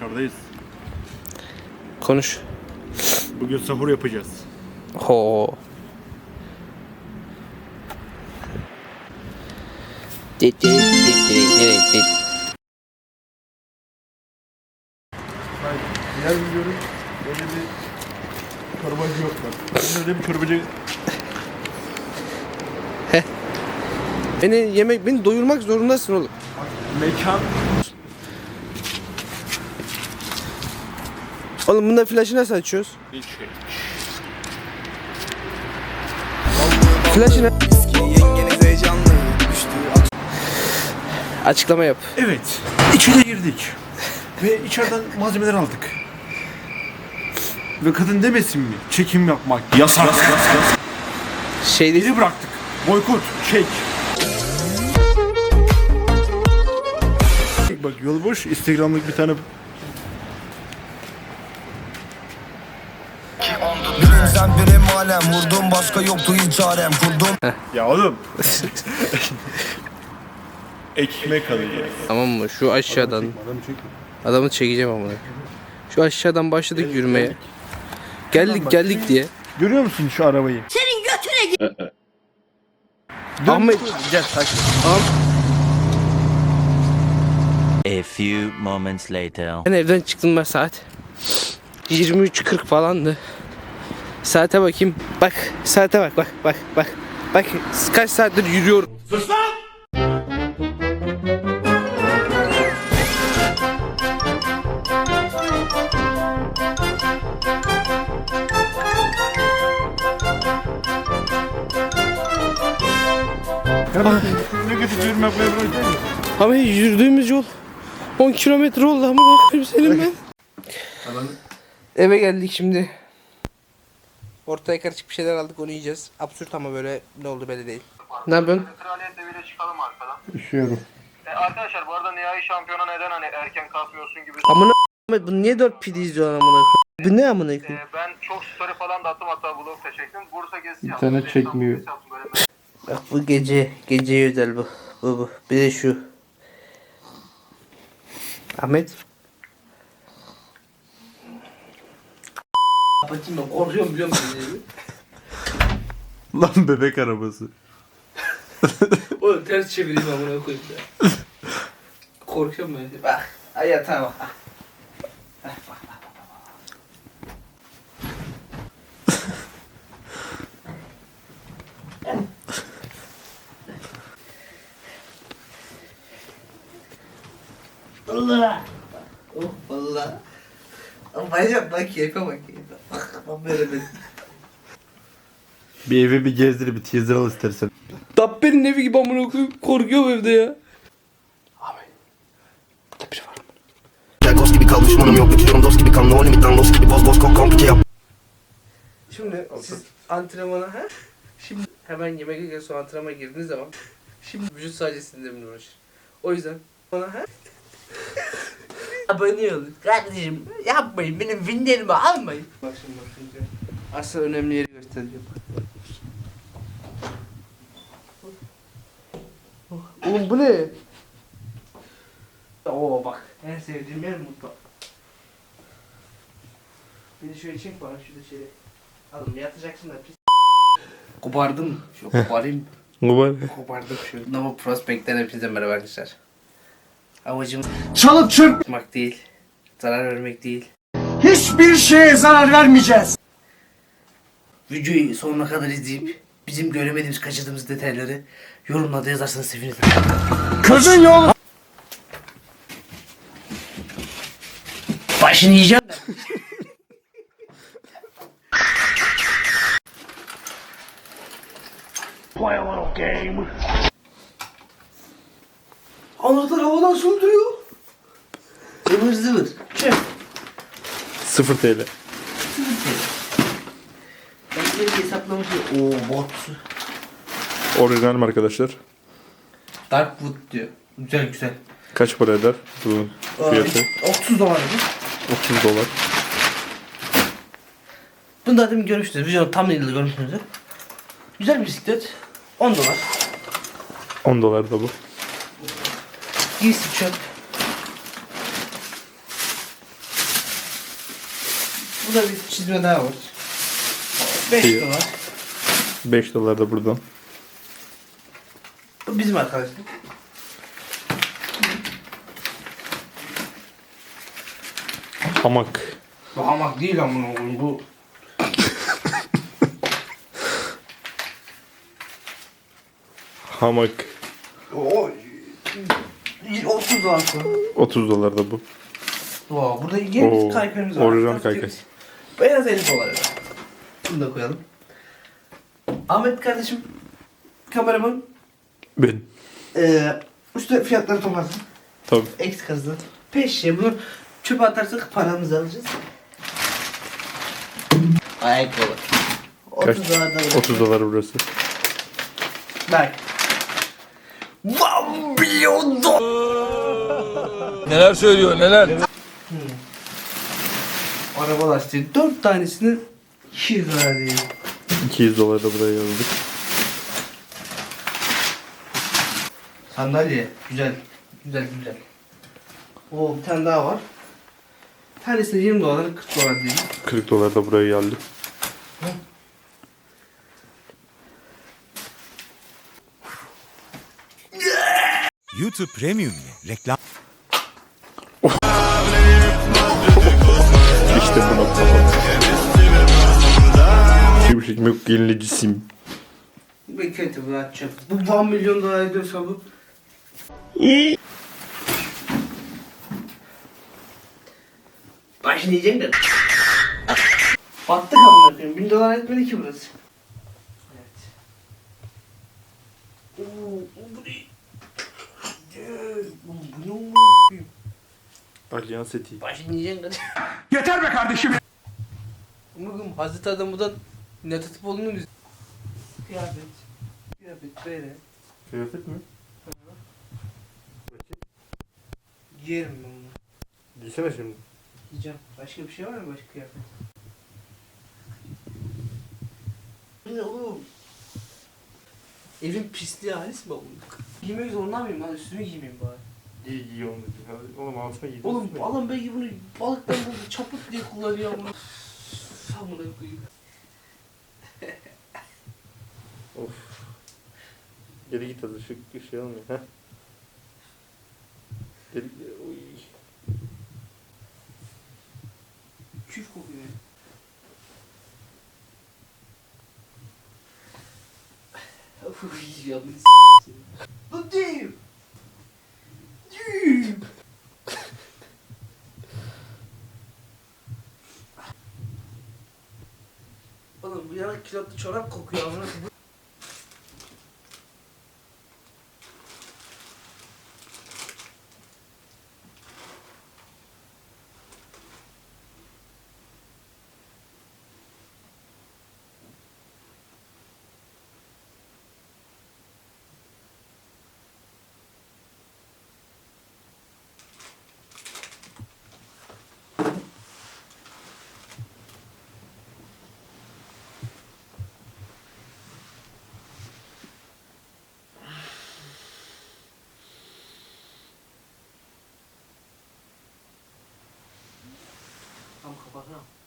Dışarıdayız. Konuş. Bugün sahur yapacağız. Ho. Dit dit dit dit dit dit. Ben yer biliyorum. Böyle bir çorbacı yok bak. Benim öyle bir çorbacı Beni yemek beni doyurmak zorundasın oğlum. mekan Oğlum bunda flaşı nasıl açıyoruz? bir şey. Flaşı ne? Açıklama yap. Evet. İçine girdik. Ve içeriden malzemeler aldık. Ve kadın demesin mi? Çekim yapmak yasak. Şey değil. Geri bıraktık. Boykot, çek. Bak yol boş. Instagram'lık bir tane Alem Vurdum başka yoktu hiç çarem Kurdum Ya oğlum. Ekmek alacağız. Tamam mı? Şu aşağıdan Adamı çekeceğim amına. Şu aşağıdan başladık yürümeye. Geldik geldik diye. Görüyor musun şu arabayı? Ahmet Gel takip. A few moments later. ben evden çıktım ben saat 23.40 falandı. Saate bakayım. Bak saate bak bak bak bak. Bak kaç saattir yürüyorum. Ne getiriyorum ben buraya. Ama yürüdüğümüz yol 10 kilometre oldu ama bakayım senin ben. Eve geldik şimdi. Ortaya karışık bir şeyler aldık onu yiyeceğiz. Absürt ama böyle ne oldu belli değil. Ne yapıyorsun? Kraliyet eviyle çıkalım arkadan. Üşüyorum. E, arkadaşlar bu arada nihai şampiyona neden hani erken kalkmıyorsun gibi. Amına Ahmet bu niye 4 pide izliyorsun amına koyayım? Bu ne amına koyayım? E, ben çok story falan da attım hatta vlog da çektim. Bursa gezisi İnternet yaptım. İstanbul çekmiyor. gezisi yaptım böyle. Bak bu gece geceye özel bu. Bu bu. Bir de şu. Ahmet. Kapatayım ben korkuyorum biliyor musun? Lan bebek arabası. Oğlum ters çevireyim amına koyayım ya. Korkuyorum ben. Bak. Ay yatağa bak. Ah. Ah, bak, bak, bak, bak. Allah. Oh vallahi. Ama bayacağım bak keyfe bak keyfe. Bak böyle bir. Bir evi bir gezdir bir teaser al istersen. Dabbe'nin evi gibi amına koyayım. Korkuyorum evde ya. Abi. Burada biri var. Çerkos gibi kal düşmanım yok Bekliyorum dost gibi kal no limitten lost gibi boz boz kok komplike yap Şimdi siz antrenmana ha? Şimdi hemen yemek yerken sonra antrenmana girdiğiniz zaman şimdi vücut sadece sindirimle uğraşır. O yüzden bana ha? Abone olun. Kardeşim yapmayın benim vinlerimi almayın. Bak şimdi bak şimdi. Asıl önemli yeri göstereceğim. Oğlum bu ne? Oo bak en sevdiğim yer mutfak. Beni şöyle çek bana şurada şöyle. Oğlum yatacaksın da pis. Kopardım. Şu koparayım. Kopardım şu. Nova Prospect'ten hepinize merhaba arkadaşlar. Amacım Çalıp yapmak değil. Zarar vermek değil. hiçbir şeye zarar vermeyeceğiz. Videoyu sonuna kadar izleyip bizim göremediğimiz kaçırdığımız detayları yorumlarda yazarsanız sevinirim. Kızın yolu Başını yiyeceğim de. Anahtar havadan söndürüyor. Ivır zıvır. Çek. 0 TL. Ben geri hesaplamışım. Oo bot. Orijinal mi arkadaşlar? Darkwood diyor. Güzel güzel. Kaç para eder bu fiyatı? 30 dolar bu. 30 dolar. Bunu da demin görmüştünüz. Videonun tam yılı görmüşsünüzdür. Güzel bir bisiklet. 10 dolar. 10 dolar da bu. Giysi çöp. Burada bir çizme daha var. 5 İyi. dolar. 5 dolar da buradan. Bu bizim arkadaşlar. Hamak. Bu hamak değil amına koyayım bu. Hamak. O 30 dolar sonra. 30 dolar da bu. Wow, burada yeni Oo, bir kaykayımız var. orijinal kaykay. Beyaz 50 dolar. Bunu da koyalım. Ahmet kardeşim kameraman Ben. eee üstte fiyatları toplasın. Tabii. Eksik kazdı. Peşe bunu çöpe atarsak paramızı alacağız. Ayakkabı. 30 Kaç? dolar da 30 dolar burası. Bak. Milyon Neler söylüyor neler? Araba lastiği 4 tanesini 200 lira değil. 200 dolar da buraya yazdık. Sandalye güzel. Güzel güzel. Oo bir tane daha var. Tanesi de 20 dolar 40 dolar değil. 40 dolar da buraya geldi. YouTube Premium ile reklam İşte bu noktada. Bir şey yok yenilecisiyim. Bu kötü bu açacak. Bu 1 milyon dolar ediyorsa bu. Başlayacak da. Battık amına koyayım. 1000 dolar etmedi ki burası. Evet. Oo, bu ne? Ee, Bu bu ne amına koyayım? Alyans eti. Başlayacak kadar. Yeter be kardeşim. Bugün Hazreti Adam'dan ne tutup olduğunu biz. Kıyafet. Kıyafet böyle. Kıyafet mi? Giyerim ben bunu. Giysene şimdi. Yiyeceğim. Başka bir şey var mı başka kıyafet? Bu ne oğlum? Evin pisliği halis mi bulduk? Giymek zorunda mıyım lan? Üstümü giymeyeyim bari. İyi giy onu. Oğlum altına giy. Oğlum alan belki bunu balıktan buldu çaput diye kullanıyor ama. Amına koyayım. Of. Geri git hadi şu şey olmuyor. Heh. Geri Oy. Küf kokuyor. Seni. Lan değil. Değil. Oğlum bu yanak kilotlu çorap kokuyor amına. Tam kapatsana.